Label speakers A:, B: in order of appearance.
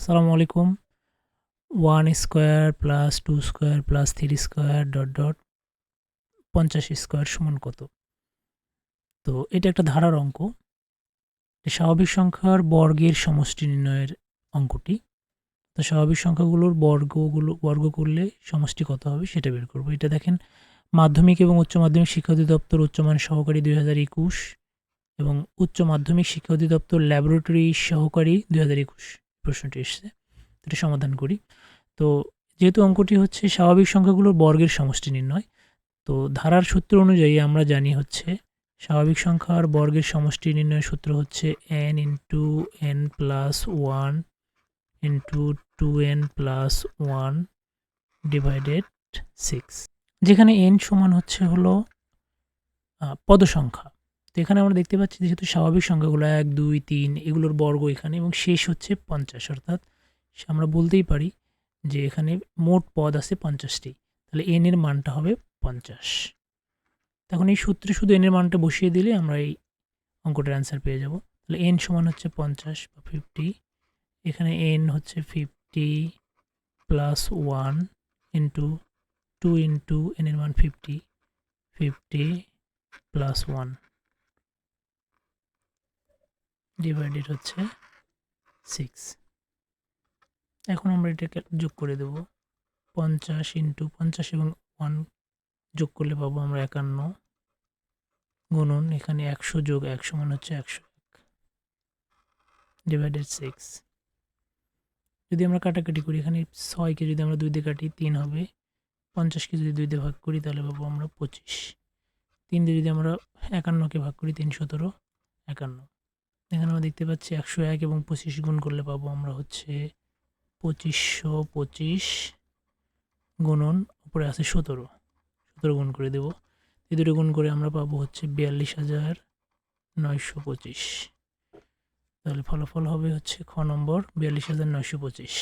A: আসসালামু আলাইকুম। One square plus two square plus three square dot dot পঞ্চাশ square সমান কত? তো এটা একটা ধারার অঙ্ক। স্বাভাবিক সংখ্যার বর্গের সমষ্টি নির্ণয়ের অঙ্কটি। তো স্বাভাবিক সংখ্যাগুলোর বর্গগুলো, বর্গ করলে সমষ্টি কত হবে সেটা বের করব। এটা দেখেন, মাধ্যমিক এবং উচ্চ মাধ্যমিক শিক্ষা অধিদপ্তর উচ্চমান সহকারী দুই হাজার একুশ এবং উচ্চ মাধ্যমিক শিক্ষা অধিদপ্তর ল্যাবরেটরি সহকারী দুই হাজার একুশ। প্রশ্নটি এসছে এটা সমাধান করি। তো যেহেতু অঙ্কটি হচ্ছে স্বাভাবিক সংখ্যাগুলোর বর্গের সমষ্টি নির্ণয়, তো ধারার সূত্র অনুযায়ী আমরা জানি হচ্ছে স্বাভাবিক সংখ্যার বর্গের সমষ্টি নির্ণয়ের সূত্র হচ্ছে n into n plus one into two n plus one divided six যেখানে এন সমান হচ্ছে হলো পদসংখ্যা। তো এখানে আমরা দেখতে পাচ্ছি যেহেতু স্বাভাবিক সংখ্যাগুলো এক, দুই, তিন এগুলোর বর্গ এখানে এবং শেষ হচ্ছে পঞ্চাশ, অর্থাৎ আমরা বলতেই পারি যে এখানে মোট পদ আছে পঞ্চাশটি। তাহলে এন এর মানটা হবে পঞ্চাশ। তখন এই সূত্রে শুধু এন এর মানটা বসিয়ে দিলে আমরা এই অঙ্কটার অ্যান্সার পেয়ে যাব। তাহলে এন সমান হচ্ছে পঞ্চাশ বা ফিফটি এখানে এন হচ্ছে fifty plus one into two into n এর মান fifty fifty plus one divided হচ্ছে সিক্স এখন আমরা এটাকে যোগ করে দেব পঞ্চাশ ইন্টু পঞ্চাশ এবং ওয়ান যোগ করলে পাবো আমরা একান্ন গুণন, এখানে একশো যোগ একশো মানে হচ্ছে একশো এক। ডিভাইডেড সিক্স যদি আমরা কাটাকাটি করি, এখানে ছয়কে যদি আমরা দুই দিয়ে কাটি, তিন হবে। পঞ্চাশকে যদি দুই দিয়ে ভাগ করি, তাহলে পাবো আমরা পঁচিশ। তিন দিয়ে যদি আমরা একান্নকে ভাগ করি, তিন সতেরো, একান্ন। এখানে আমরা দেখতে পাচ্ছি একশো এক এবং পঁচিশ গুণ করলে পাবো আমরা হচ্ছে পঁচিশশো পঁচিশ গুণন, উপরে আছে সতেরো। সতেরো গুণ করে দেব। এই দুটো গুণ করে আমরা পাবো হচ্ছে বিয়াল্লিশ হাজার নয়শো পঁচিশ। তাহলে ফলাফল হবে হচ্ছে খ নম্বর, বিয়াল্লিশ হাজার নয়শো পঁচিশ।